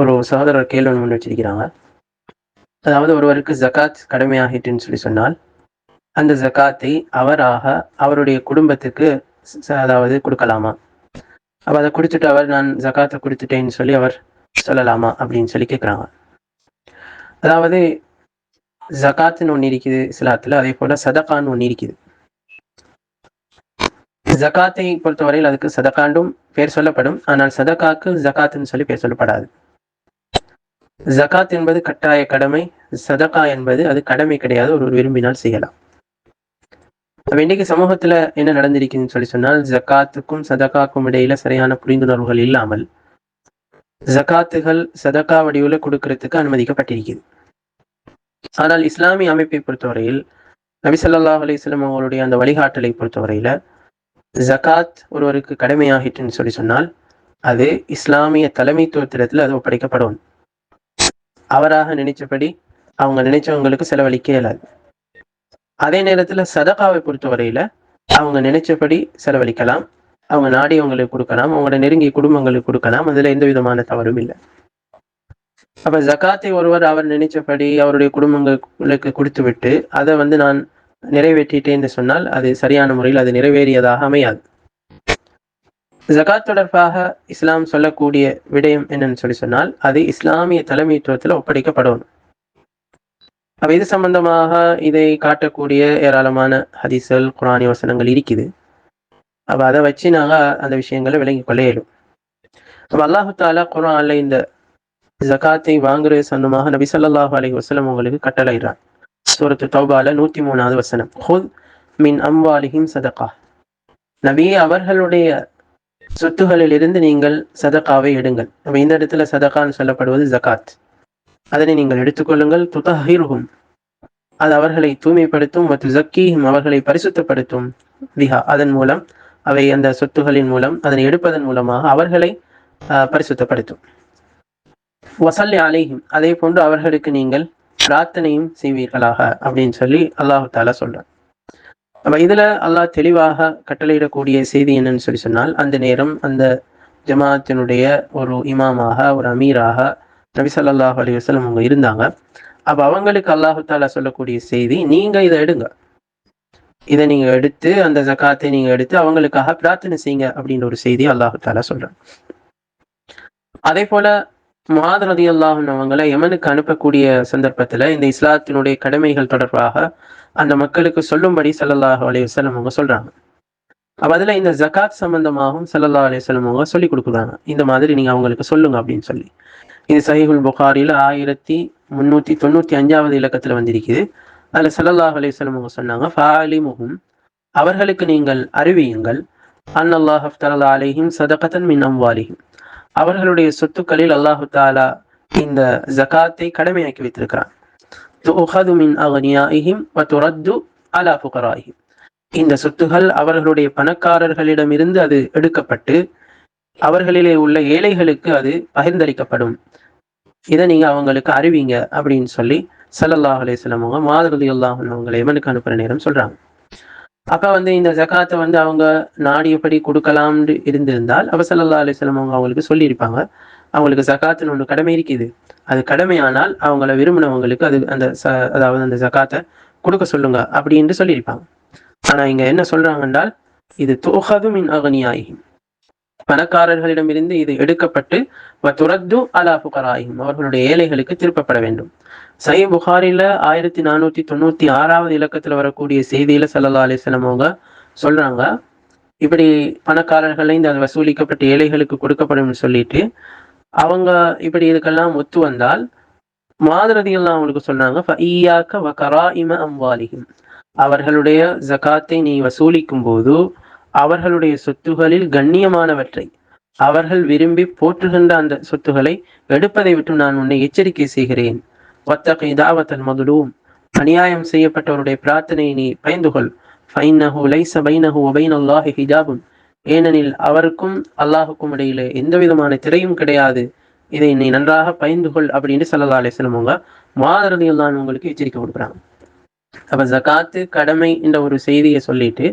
ஒரு சகோதரர் கேள்வி ஒன்று வச்சிருக்கிறாங்க அதாவது ஒருவருக்கு ஜகாத் கடமையாகிட்டுன்னு சொல்லி சொன்னால் அந்த ஜகாத்தை அவராக அவருடைய குடும்பத்துக்கு அதாவது கொடுக்கலாமா? அப்போ அதை கொடுத்துட்டு அவர் நான் ஜகாத்தை கொடுத்துட்டேன்னு சொல்லி அவர் சொல்லலாமா அப்படின்னு சொல்லி கேட்குறாங்க அதாவது ஜகாத்துன்னு ஒன்று இருக்குது இஸ்லாத்தில் அதே போல சதகான்னு ஒன்று இருக்குது. ஜகாத்தை பொறுத்தவரையில் அதுக்கு சதகாண்டும் பேர் சொல்லப்படும். ஆனால் சதகாக்கு ஜகாத்துன்னு சொல்லி பேர் சொல்லப்படாது. ஜகாத் என்பது கட்டாய கடமை சதகா என்பது அது கடமை கிடையாது ஒரு விரும்பினால் செய்யலாம். அப்ப இன்னைக்கு சமூகத்துல என்ன நடந்திருக்குன்னு சொல்லி சொன்னால் ஜக்காத்துக்கும் சதகாக்கும் இடையில சரியான புரிந்துணர்வுகள் இல்லாமல் ஜகாத்துகள் சதகா வடிவுல கொடுக்கறதுக்கு அனுமதிக்கப்பட்டிருக்குது. ஆனால் இஸ்லாமிய அமைப்பை பொறுத்தவரையில் நபி அலிஸ்லாம் அவங்களுடைய அந்த வழிகாட்டலை பொறுத்தவரையில ஜகாத் ஒருவருக்கு கடமையாகிட்டுன்னு சொல்லி சொன்னால் அது இஸ்லாமிய தலைமைத்துவத்திடத்தில் அது ஒப்படைக்கப்படும். அவராக நினைச்சபடி அவங்க நினைச்சவங்களுக்கு செலவழிக்க இயலாது அதே நேரத்துல சதகாவை பொறுத்தவரையில அவங்க நினைச்சபடி செலவழிக்கலாம். அவங்க நாடியவங்களுக்கு கொடுக்கலாம். அவங்களோட நெருங்கிய குடும்பங்களுக்கு கொடுக்கலாம். அதுல எந்த விதமான தவறும் இல்லை. அப்ப ஜகாத்தை ஒருவர் அவர் நினைச்சபடி அவருடைய குடும்பங்களுக்கு கொடுத்து விட்டு அதை வந்து நான் நிறைவேற்றிட்டேன் என்று சொன்னால் அது சரியான முறையில் அது நிறைவேறியதாக அமையாது. ஜகாத் தொடர்பாக இஸ்லாம் சொல்லக்கூடிய விடயம் என்னன்னு சொல்லி சொன்னால் அது இஸ்லாமிய தலைமைத்துவத்தில் ஒப்படைக்கப்படணும் அப்ப இது சம்பந்தமாக இதை காட்டக்கூடிய ஏராளமான ஹதிசல் குரானி வசனங்கள் இருக்குது. அப்ப அதை வச்சு நாங்கள் அந்த விஷயங்களை விளங்கி கொள்ள இயலும். அப்ப அல்லாஹு தாலா குரான்ல இந்த ஜகாத்தை வாங்குறது சந்தமாக நபி சொல்லாஹு அலி வசலம் உங்களுக்கு கட்டளையிறான் சூரத்து தௌபால நூத்தி மூணாவது வசனம் ஹுத் மின் அம்வாலிஹிம் சதகா. நபி அவர்களுடைய சொத்துகளில் இருந்து நீங்கள் சதகாவை எடுங்கள். நம்ம இந்த இடத்துல சதகான்னு சொல்லப்படுவது ஜகாத் அதனை நீங்கள் எடுத்துக்கொள்ளுங்கள். துதஹிருஹும். அது அவர்களை தூய்மைப்படுத்தும். மற்றும் ஜக்கீஹும் அவர்களை பரிசுத்தப்படுத்தும். விஹா அதன் மூலம் அவை அந்த சொத்துகளின் மூலம் அதனை எடுப்பதன் மூலமாக அவர்களை பரிசுத்தப்படுத்தும். வசல்லி அலைஹிம். அதே போன்று அவர்களுக்கு நீங்கள் பிரார்த்தனையும் செய்வீர்களாக அப்படின்னு சொல்லி அல்லாஹு தாலா சொல்றான். அப்ப இதுல அல்லாஹ் தெளிவாக கட்டளையிடக்கூடிய செய்தி என்னன்னு சொல்லி சொன்னால் அந்த நேரம் அந்த ஜமாத்தினுடைய ஒரு இமாமாக ஒரு அமீராக நபி ஸல்லல்லாஹு அலைஹி அவங்க இருந்தாங்க. அப்ப அவங்களுக்கு அல்லாஹு தாலா சொல்லக்கூடிய செய்தி நீங்க இதை எடுங்க. இதை நீங்க எடுத்து அந்த ஜகாத்தை நீங்க எடுத்து அவங்களுக்காக பிரார்த்தனை செய்யுங்க அப்படின்ற ஒரு செய்தி அல்லாஹு தாலா சொல்றாங்க அதே போல முஆத் ரலியல்லாஹு அன்ஹு அவங்களை யமனுக்கு அனுப்பக்கூடிய சந்தர்ப்பத்துல இந்த இஸ்லாத்தினுடைய கடமைகள் தொடர்பாக அந்த மக்களுக்கு சொல்லும்படி சல்லல்லாஹ் அலையுசல்லம் அவங்க சொல்றாங்க. அப்ப அதுல இந்த ஜகாத் சம்பந்தமாகவும் சல்லல்லா அலையுசல்லம் அவங்க சொல்லி கொடுக்குறாங்க. இந்த மாதிரி நீங்க அவங்களுக்கு சொல்லுங்க அப்படின்னு சொல்லி. இது சஹிஹுல் புகாரில ஆயிரத்தி முன்னூத்தி தொண்ணூத்தி அஞ்சாவது இலக்கத்துல வந்திருக்குது. அதுல சல்லல்லாஹ் அலையுசல்லம் அவங்க சொன்னாங்க ஃபாலிமுஹும். அவர்களுக்கு நீங்கள் அறிவியுங்கள் அன்னல்லாஹ் அஃப்தரல் அலைஹிம் சதகத்தன் மின் அம்வாலிஹிம். அவர்களுடைய சொத்துக்களில் அல்லாஹு தாலா இந்த ஜகாத்தை கடமையாக்கி வைத்திருக்கிறான். துஅஹது மின் அகனியாயிஹிம் வத்துரத்து அலா ஃபுகராஇஹிம் இந்த சொத்துகள் அவர்களுடைய பணக்காரர்களிடமிருந்து அது எடுக்கப்பட்டு அவர்களிலே உள்ள ஏழைகளுக்கு அது பகிர்ந்தளிக்கப்படும். இதை நீங்க அவங்களுக்கு அறிவிங்க அப்படின்னு சொல்லி சல்லல்லாஹ் அலைஹி அவங்க மாதருதி அல்லாஹ் அவங்களை எமனுக்கு அனுப்புற நேரம் சொல்றாங்க. அப்ப வந்து இந்த ஜகாத்தை வந்து அவங்க நாடியபடி கொடுக்கலாம்னு இருந்திருந்தால் அப்ப சல்லல்லா அலிஸ்லாம் அவங்க அவங்களுக்கு சொல்லியிருப்பாங்க. அவங்களுக்கு ஜகாத்துன்னு ஒன்று கடமை இருக்குது. அது கடமையானால் அவங்கள விரும்பினவங்களுக்கு அது அந்த ச- அதாவது அந்த ஜக்காத்தை கொடுக்க சொல்லுங்க அப்படின்னு சொல்லியிருப்பாங்க. ஆனா இங்க என்ன சொல்றாங்க என்றால் இது துஹது மின் அகனியாயும் பணக்காரர்களிடமிருந்து இது எடுக்கப்பட்டு வ துரத்து அலா புகராயும் அவர்களுடைய ஏழைகளுக்கு திருப்பப்பட வேண்டும். சை புகாரில ஆயிரத்தி நானூத்தி தொண்ணூத்தி ஆறாவது இலக்கத்துல வரக்கூடிய செய்தியில சல்லா அலைஹி அவங்க சொல்றாங்க இப்படி பணக்காரர்களை இந்த வசூலிக்கப்பட்ட ஏழைகளுக்கு கொடுக்கப்படும் சொல்லிட்டு அவங்க இப்படி இதுக்கெல்லாம் ஒத்து வந்தால் மாதிரதியெல்லாம் அவங்களுக்கு சொன்னாங்க அவர்களுடைய ஜகாத்தை நீ வசூலிக்கும் போது அவர்களுடைய சொத்துகளில் கண்ணியமானவற்றை அவர்கள் விரும்பி போற்றுகின்ற அந்த சொத்துக்களை எடுப்பதை விட்டு நான் உன்னை எச்சரிக்கை செய்கிறேன். வத்தகை தாவத்தன் மதுலூம். அநியாயம் செய்யப்பட்டவருடைய பிரார்த்தனையை நீ பயந்து கொள் ஃபைன்னஹு லைச பைனஹு ஒபைன் அல்லாஹி ஹிஜாபும் ஏனெனில் அவருக்கும் அல்லாஹுக்கும் இடையிலே எந்த விதமான திரையும் கிடையாது. இதை நீ நன்றாக பயந்து கொள் அப்படின்னு ஸல்லல்லாஹு அலைஹி வஸல்லம் அவங்க மாதரதியெல்லாம் உங்களுக்கு எச்சரிக்கை கொடுக்குறாங்க. அப்ப ஜகாத்து கடமை என்ற ஒரு செய்தியை சொல்லிட்டு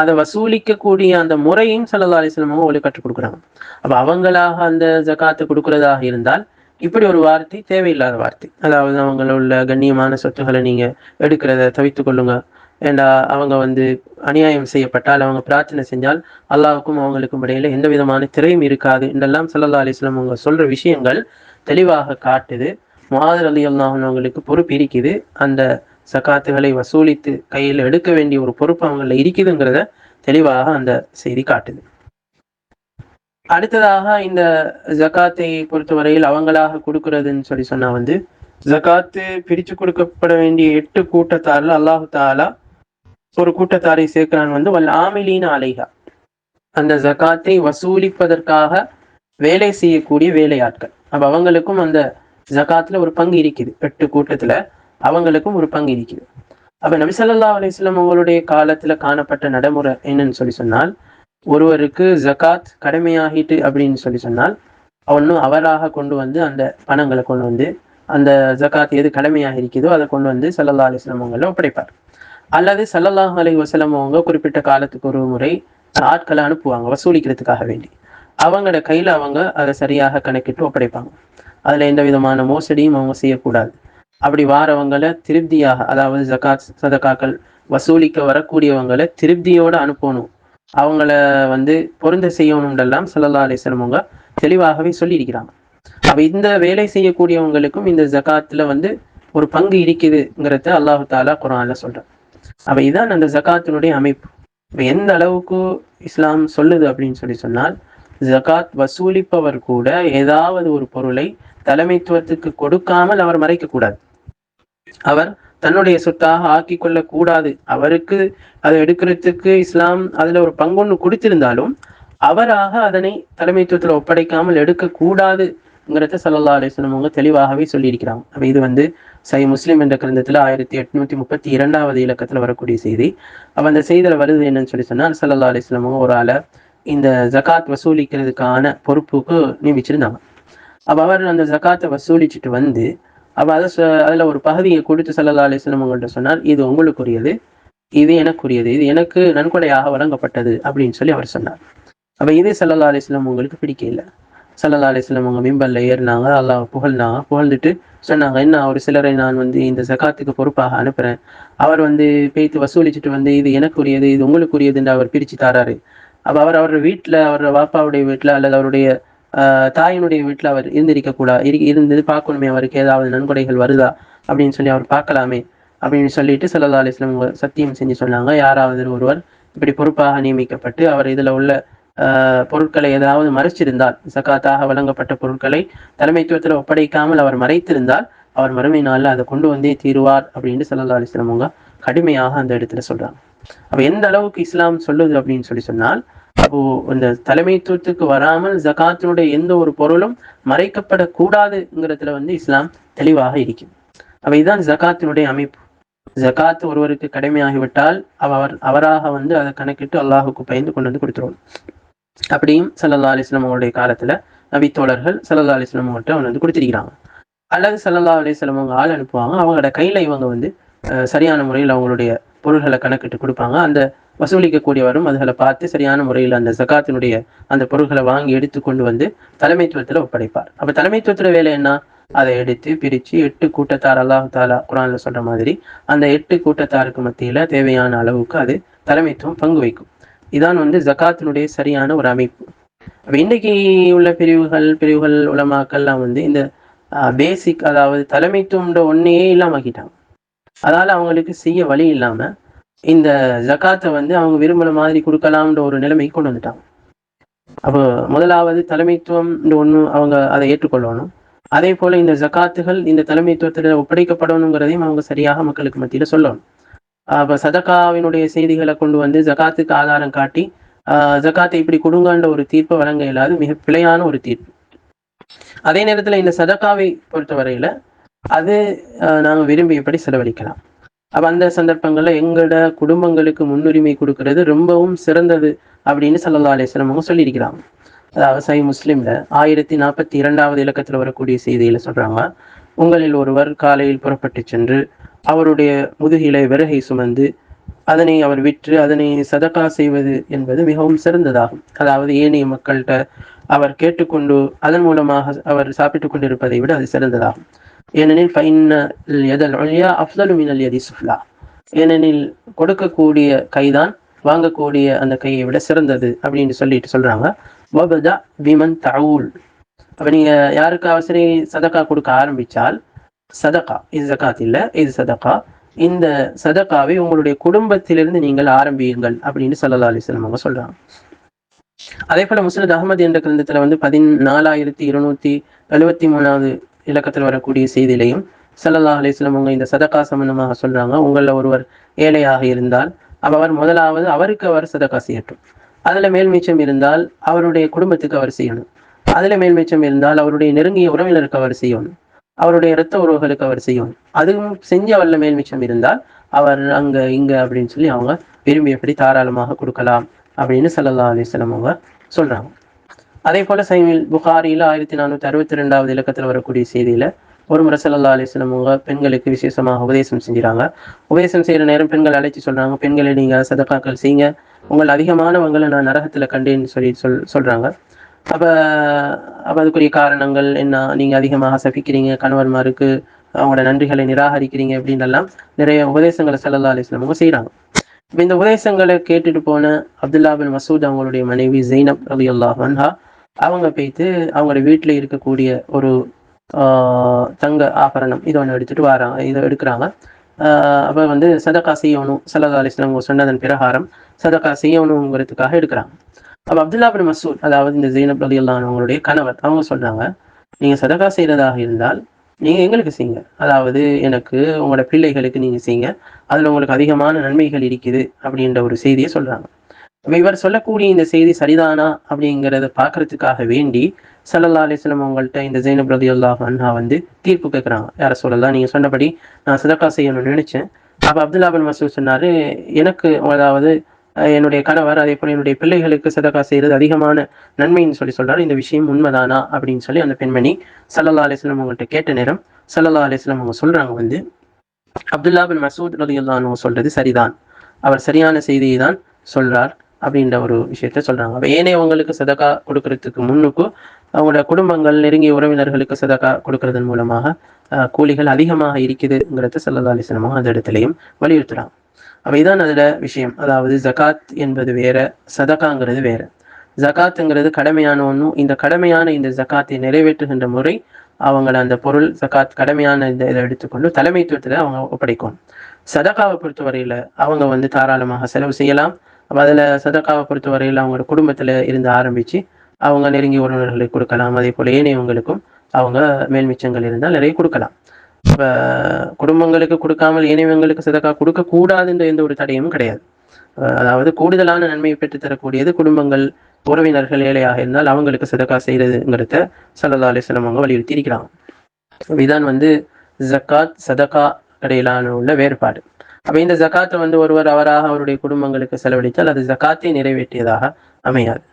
அதை வசூலிக்கக்கூடிய அந்த முறையும் ஸல்லல்லாஹு அலைஹி வஸல்லம் அவங்க உங்களுக்கு கற்றுக் கொடுக்குறாங்க. அப்ப அவங்களாக அந்த ஜகாத்து கொடுக்கறதாக இருந்தால் இப்படி ஒரு வார்த்தை தேவையில்லாத வார்த்தை. அதாவது அவங்கள உள்ள கண்ணியமான சொத்துக்களை நீங்க எடுக்கிறத தவித்து கொள்ளுங்க. ஏண்டா அவங்க வந்து அநியாயம் செய்யப்பட்டால் அவங்க பிரார்த்தனை செஞ்சால் அல்லாவுக்கும் அவங்களுக்கும் இடையில எந்த விதமான திரையும் இருக்காது என்றெல்லாம் சல்லா அலிஸ்லாம் அவங்க சொல்ற விஷயங்கள் தெளிவாக காட்டுது. மாதர் அலி அவங்களுக்கு பொறுப்பு இருக்குது. அந்த சக்காத்துகளை வசூலித்து கையில் எடுக்க வேண்டிய ஒரு பொறுப்பு அவங்கள இருக்குதுங்கிறத தெளிவாக அந்த செய்தி காட்டுது. அடுத்ததாக இந்த ஜக்காத்தை பொறுத்தவரையில் அவங்களாக கொடுக்கறதுன்னு சொல்லி சொன்னா வந்து ஜக்காத்து பிரிச்சு கொடுக்கப்பட வேண்டிய எட்டு கூட்டத்தாரில் அல்லாஹு தாலா ஒரு கூட்டத்தாரை சேர்க்கிறான் வந்து வல் ஆமிலீன அலைகா அந்த ஜக்காத்தை வசூலிப்பதற்காக வேலை செய்யக்கூடிய வேலையாட்கள். அப்ப அவங்களுக்கும் அந்த ஜக்காத்துல ஒரு பங்கு இருக்குது. எட்டு கூட்டத்துல அவங்களுக்கும் ஒரு பங்கு இருக்குது. அப்ப நபிசல்லா அலிஸ்லாம் அவங்களுடைய காலத்துல காணப்பட்ட நடைமுறை என்னன்னு சொல்லி சொன்னால் ஒருவருக்கு ஜக்காத் கடமையாகிட்டு அப்படின்னு சொல்லி சொன்னால் அவனும் அவராக கொண்டு வந்து அந்த பணங்களை கொண்டு வந்து அந்த ஜக்காத் எது கடமையாக இருக்குதோ அதை கொண்டு வந்து சல்லல்லா அலிஸ்லாம் அவங்கள ஒப்படைப்பார். அல்லது சல்லல்லாஹ் அலி வசலம் அவங்க குறிப்பிட்ட காலத்துக்கு ஒரு முறை ஆட்களை அனுப்புவாங்க வசூலிக்கிறதுக்காக வேண்டி. அவங்களோட கையில அவங்க அதை சரியாக கணக்கிட்டு ஒப்படைப்பாங்க. அதுல எந்த விதமான மோசடியும் அவங்க செய்யக்கூடாது. அப்படி வாரவங்களை திருப்தியாக அதாவது ஜக்காத் சதக்காக்கள் வசூலிக்க வரக்கூடியவங்களை திருப்தியோட அனுப்பணும். அவங்கள வந்து பொருந்த செய்யணும்ன்றெல்லாம் சல்லா அலிஸ்லம் அவங்க தெளிவாகவே சொல்லியிருக்கிறாங்க. அப்ப இந்த வேலை செய்யக்கூடியவங்களுக்கும் இந்த ஜக்காத்துல வந்து ஒரு பங்கு இருக்குதுங்கிறத அல்லாஹு தாலா குரான்ல சொல்றேன். அப்ப இதான் அந்த ஜக்காத்தினுடைய அமைப்பு. இப்போ எந்த அளவுக்கு இஸ்லாம் சொல்லுது அப்படின்னு சொல்லி சொன்னால் ஜகாத் வசூலிப்பவர் கூட ஏதாவது ஒரு பொருளை தலைமைத்துவத்துக்கு கொடுக்காமல் அவர் மறைக்க கூடாது அவர் தன்னுடைய சொத்தாக ஆக்கி கொள்ள கூடாது அவருக்கு அதை எடுக்கிறதுக்கு இஸ்லாம் அதுல ஒரு பங்கொன்னு கொடுத்திருந்தாலும் அவராக அதனை தலைமைத்துவத்துல ஒப்படைக்காமல் எடுக்க கூடாதுங்கிறத சல்லா அலிஸ்லம் அவங்க தெளிவாகவே சொல்லியிருக்கிறாங்க. அப்ப இது வந்து சை முஸ்லிம் என்ற கிரந்தத்துல ஆயிரத்தி எட்நூத்தி முப்பத்தி இரண்டாவது இலக்கத்துல வரக்கூடிய செய்தி. அப்ப அந்த செய்தியில் வருது என்னன்னு சொல்லி சொன்னால் சல்லா அலிஸ்லாமும் ஒரு ஆளை இந்த ஜகாத் வசூலிக்கிறதுக்கான பொறுப்புக்கு நியமிச்சிருந்தாங்க. அப்போ அவர் அந்த ஜகாத்தை வசூலிச்சுட்டு வந்து அப்ப அதை அதுல ஒரு பகுதியை கொடுத்து சல்லா அலிஸ்லாம் உங்கள்கிட்ட சொன்னார் இது உங்களுக்குரியது. இது எனக்குரியது. இது எனக்கு நன்கொடையாக வழங்கப்பட்டது. அப்படின்னு சொல்லி அவர் சொன்னார். அப்ப இதே சல்லா அலிஸ்லாம் உங்களுக்கு பிடிக்க இல்லை சல்லா அலிஸ்லாம் அவங்க மிம்பல்ல ஏறினாங்க. அல்லாஹ் புகழ்ந்தாங்க புகழ்ந்துட்டு சொன்னாங்க என்ன ஒரு சிலரை நான் வந்து இந்த சகாத்துக்கு பொறுப்பாக அனுப்புறேன். அவர் வந்து பேய்த்து வசூலிச்சுட்டு வந்து இது எனக்குரியது இது உங்களுக்குரியது என்று அவர் பிரிச்சு தாராரு அப்ப அவர் அவரோட வீட்டுல அவரோட வாப்பாவுடைய வீட்டுல அல்லது அவருடைய தாயினுடைய வீட்டுல அவர் இருந்திருக்க கூடாது இரு இருந்தது பார்க்கணுமே அவருக்கு ஏதாவது நன்கொடைகள் வருதா? அப்படின்னு சொல்லி அவர் பார்க்கலாமே அப்படின்னு சொல்லிட்டு சல்லா அலிஸ்லாம் சத்தியம் செஞ்சு சொன்னாங்க. யாராவது ஒருவர் இப்படி பொறுப்பாக நியமிக்கப்பட்டு அவர் இதுல உள்ள பொருட்களை ஏதாவது மறைச்சிருந்தால் சக்காத்தாக வழங்கப்பட்ட பொருட்களை தலைமைத்துவத்தில் ஒப்படைக்காமல் அவர் மறைத்திருந்தால் அவர் மறுமை நாளில் அதை கொண்டு வந்தே தீருவார் அப்படின்னு சல்லா அலிஸ்லாம் அவங்க கடுமையாக அந்த இடத்துல சொல்றாங்க. அப்ப எந்த அளவுக்கு இஸ்லாம் சொல்லுது அப்படின்னு சொல்லி சொன்னால் அப்போ இந்த தலைமைத்துவத்துக்கு வராமல் ஜகாத்தினுடைய எந்த ஒரு பொருளும் மறைக்கப்படக்கூடாதுங்கிறதுல வந்து இஸ்லாம் தெளிவாக இருக்கும் அப்ப இதுதான் ஜகாத்தினுடைய அமைப்பு. ஜகாத் ஒருவருக்கு கடமையாகிவிட்டால் அவர் அவராக வந்து அதை கணக்கிட்டு அல்லாஹுக்கு பயந்து கொண்டு வந்து கொடுத்துருவோம் அப்படியும் சல்லல்லா அலிஸ்லாம் அவங்களுடைய காலத்துல நபித்தோழர்கள் சல்லல்லா அலிஸ்லாம் அவங்கள்ட்ட அவங்க வந்து கொடுத்திருக்கிறாங்க. அல்லது சல்லல்லா அலிஸ்லாம் அவங்க ஆள் அனுப்புவாங்க. அவங்களோட கையில இவங்க வந்து சரியான முறையில் அவங்களுடைய பொருள்களை கணக்கிட்டு கொடுப்பாங்க. அந்த வசூலிக்கக்கூடியவரும் அதுகளை பார்த்து சரியான முறையில் அந்த ஜக்காத்தினுடைய அந்த பொருள்களை வாங்கி எடுத்து கொண்டு வந்து தலைமைத்துவத்தில் ஒப்படைப்பார். அப்ப தலைமைத்துவத்துல வேலை என்ன? அதை எடுத்து பிரிச்சு எட்டு கூட்டத்தார் அல்லாஹு தாலா குரான்ல சொல்ற மாதிரி அந்த எட்டு கூட்டத்தாருக்கு மத்தியில தேவையான அளவுக்கு அது தலைமைத்துவம் பங்கு வைக்கும் இதான் வந்து ஜக்காத்தினுடைய சரியான ஒரு அமைப்பு. அப்போ இன்னைக்கு உள்ள பிரிவுகள் பிரிவுகள் உலமாக்கள்லாம் வந்து இந்த பேசிக் அதாவது தலைமைத்துவம் ஒன்றையே இல்லாமக்கிட்டாங்க. அதால அவங்களுக்கு செய்ய வழி இல்லாம இந்த ஜக்காத்தை வந்து அவங்க விரும்புகிற மாதிரி கொடுக்கலாம்ன்ற ஒரு நிலைமைக்கு கொண்டு வந்துட்டாங்க. அப்போ முதலாவது தலைமைத்துவம் ஒன்று அவங்க அதை ஏற்றுக்கொள்ளணும். அதே போல இந்த ஜக்காத்துகள் இந்த தலைமைத்துவத்தில் ஒப்படைக்கப்படணுங்கிறதையும் அவங்க சரியாக மக்களுக்கு மத்தியில சொல்லணும். அப்ப சதகாவினுடைய செய்திகளை கொண்டு வந்து ஜகாத்துக்கு ஆதாரம் காட்டி ஆஹ் இப்படி கொடுங்கன்ற ஒரு தீர்ப்பை வழங்க இயலாது மிக பிழையான ஒரு தீர்ப்பு. அதே நேரத்துல இந்த சதகாவை பொறுத்தவரையில அது நாங்க விரும்பியபடி செலவழிக்கலாம். அப்ப அந்த சந்தர்ப்பங்கள்ல எங்களோட குடும்பங்களுக்கு முன்னுரிமை கொடுக்கறது ரொம்பவும் சிறந்தது அப்படின்னு சல்லா அலிஸ்லாம் அவங்க சொல்லியிருக்கிறாங்க. அதாவது சை ஆயிரத்தி நாற்பத்தி இரண்டாவது இலக்கத்துல வரக்கூடிய செய்தியில சொல்றாங்க உங்களில் ஒருவர் காலையில் புறப்பட்டு சென்று அவருடைய முதுகிலை விறகை சுமந்து அதனை அவர் விற்று அதனை சதக்கா செய்வது என்பது மிகவும் சிறந்ததாகும். அதாவது ஏனைய மக்கள்கிட்ட அவர் கேட்டுக்கொண்டு அதன் மூலமாக அவர் சாப்பிட்டுக் கொண்டிருப்பதை விட அது சிறந்ததாகும். ஏனெனில் எதல் அஃப்தலு மினல் எதி சுஃப்லா. ஏனெனில் கொடுக்கக்கூடிய கைதான் வாங்கக்கூடிய அந்த கையை விட சிறந்தது அப்படின்னு சொல்லிட்டு சொல்றாங்க. Women towel. அப்ப நீங்க யாருக்கு அவசரி சதக்கா கொடுக்க ஆரம்பிச்சால் சதகா இது ஜக்காத் இல்ல இது சதகா. இந்த சதகாவை உங்களுடைய குடும்பத்திலிருந்து நீங்கள் ஆரம்பியுங்கள் அப்படின்னு சல்லா அலிஸ்லாம் அவங்க சொல்றாங்க. அதே போல முஸ்லத் அகமது என்ற கிரந்தத்துல வந்து பதினாலாயிரத்தி இருநூத்தி எழுபத்தி மூணாவது இலக்கத்தில் வரக்கூடிய செய்தியிலையும் சல்லல்லா அலிஸ்லாம் அவங்க இந்த சதகா சம்பந்தமாக சொல்றாங்க. உங்களில் ஒருவர் ஏழையாக இருந்தால் அவர் முதலாவது அவருக்கு அவர் சதகா செய்யட்டும். அதுல மேல்மீச்சம் இருந்தால் அவருடைய குடும்பத்துக்கு அவர் செய்யணும். அதுல மேல்மீச்சம் இருந்தால் அவருடைய நெருங்கிய உறவினருக்கு அவர் செய்யணும். அவருடைய இரத்த உறவுகளுக்கு அவர் செய்யும் அதுவும் செஞ்ச வல்ல மேல் மிச்சம் இருந்தால் அவர் அங்க இங்க அப்படின்னு சொல்லி அவங்க விரும்பியபடி தாராளமாக கொடுக்கலாம் அப்படின்னு சல்லா அலிஸ்லாம் அவங்க சொல்றாங்க. அதே போல சைமில் புகாரியில ஆயிரத்தி நானூத்தி அறுபத்தி ரெண்டாவது இலக்கத்துல வரக்கூடிய செய்தியில ஒரு முறை சல்லா அலிஸ்லாம் அவங்க பெண்களுக்கு விசேஷமாக உபதேசம் செஞ்சுறாங்க உபதேசம் செய்யற நேரம் பெண்கள் அழைச்சி சொல்றாங்க பெண்களை நீங்க சதக்காக்கள் செய்யுங்க. உங்கள் அதிகமானவங்களை நான் நரகத்துல கண்டேன்னு சொல்லி சொல் சொல்றாங்க. அப்ப அப்ப அதுக்குரிய காரணங்கள் என்ன? நீங்க அதிகமாக சபிக்கிறீங்க கணவன்மாருக்கு அவங்களோட நன்றிகளை நிராகரிக்கிறீங்க அப்படின்னு எல்லாம் நிறைய உபதேசங்களை செல்லல்லா அலிஸ்லாம் அவங்க செய்யறாங்க இந்த உபதேசங்களை கேட்டுட்டு போன அப்துல்லா பின் மசூத் அவங்களுடைய மனைவி ஜெய்னப் அலி அல்லாஹ் வன்ஹா அவங்க போய்த்து அவங்களோட வீட்டுல இருக்கக்கூடிய ஒரு தங்க ஆபரணம் இது ஒன்று எடுத்துட்டு வராங்க இதை எடுக்கிறாங்க. அப்போ வந்து சதக்கா செய்யணும் சல்லா அலிஸ்லாம் சொன்னதன் பிரகாரம் சதக்கா செய்யணுங்கிறதுக்காக எடுக்கிறாங்க. அப்போ அப்துல்லா பின் மசூத் அதாவது இந்த ஜெயினப் அலி அவங்களுடைய கணவர் அவங்க சொல்றாங்க நீங்க சதக்கா செய்யறதாக இருந்தால் நீங்க எங்களுக்கு செய்யுங்க. அதாவது எனக்கு உங்களோட பிள்ளைகளுக்கு நீங்க செய்யுங்க. அதுல உங்களுக்கு அதிகமான நன்மைகள் இருக்குது அப்படின்ற ஒரு செய்தியை சொல்றாங்க. இவர் சொல்லக்கூடிய இந்த செய்தி சரிதானா அப்படிங்கிறத பாக்குறதுக்காக வேண்டி சல்லல்லா அலிஸ்லம் அவங்கள்ட்ட இந்த ஜெயினப் ரதி அல்லாஹ் அண்ணா வந்து தீர்ப்பு கேட்குறாங்க யார சொல்லலாம் நீங்க சொன்னபடி நான் சதக்கா செய்யணும்னு நினைச்சேன். அப்ப அப்துல்லா பின் மசூத் சொன்னாரு எனக்கு அதாவது என்னுடைய கணவர் அதே போல என்னுடைய பிள்ளைகளுக்கு சதகா செய்யறது அதிகமான நன்மைன்னு சொல்லி சொல்றாரு. இந்த விஷயம் உண்மைதானா அப்படின்னு சொல்லி அந்த பெண்மணி சல்லல்லா அலிஸ்லாம் அவங்கள்ட்ட கேட்ட நேரம் சல்லல்லா அலிஸ்லாம் அவங்க சொல்றாங்க வந்து அப்துல்லா பின் மசூத் ரதி அல்லா சொல்றது சரிதான். அவர் சரியான செய்தியை தான் சொல்றார் அப்படின்ற ஒரு விஷயத்த சொல்றாங்க. அப்ப ஏனையவங்களுக்கு சதகா கொடுக்கறதுக்கு முன்னுக்கும் அவங்களோட குடும்பங்கள் நெருங்கிய உறவினர்களுக்கு சதகா கொடுக்கறதன் மூலமாக கூலிகள் அதிகமாக இருக்குதுங்கிறத சல்லா அலிஸ்லமாக அந்த இடத்துலையும் வலியுறுத்துறாங்க. அவைதான் இதான் அதுல விஷயம். அதாவது ஜகாத் என்பது வேற சதகாங்கிறது வேற. ஜகாத்துங்கிறது கடமையான ஒன்றும் இந்த கடமையான இந்த ஜகாத்தை நிறைவேற்றுகின்ற முறை அவங்கள அந்த பொருள் ஜகாத் கடமையான இந்த இதை எடுத்துக்கொண்டு தலைமைத்துவத்தில் அவங்க ஒப்படைக்கும். சதகாவை பொறுத்தவரையில அவங்க வந்து தாராளமாக செலவு செய்யலாம். அப்போ அதில் சதக்காவை பொறுத்தவரையில் அவங்களோட குடும்பத்தில் இருந்து ஆரம்பித்து அவங்க நெருங்கிய உறவினர்களுக்கு கொடுக்கலாம். அதே போல ஏனையவங்களுக்கும் அவங்க மேல்மிச்சங்கள் இருந்தால் நிறைய கொடுக்கலாம். இப்போ குடும்பங்களுக்கு கொடுக்காமல் ஏனையவங்களுக்கு சிதக்கா கொடுக்க கூடாதுன்ற எந்த ஒரு தடையும் கிடையாது. அதாவது கூடுதலான நன்மையை பெற்று தரக்கூடியது குடும்பங்கள் உறவினர்கள் ஏழையாக இருந்தால் அவங்களுக்கு சிதக்கா செய்யறதுங்கிறத சல்லா அலிஸ்லம் அவங்க வலியுறுத்தி இருக்கிறாங்க இதான் வந்து ஜக்காத் சதக்கா இடையிலான உள்ள வேறுபாடு. அப்ப இந்த ஜக்காத்தை வந்து ஒருவர் அவராக அவருடைய குடும்பங்களுக்கு செலவழித்தால் அது ஜக்காத்தை நிறைவேற்றியதாக அமையாது.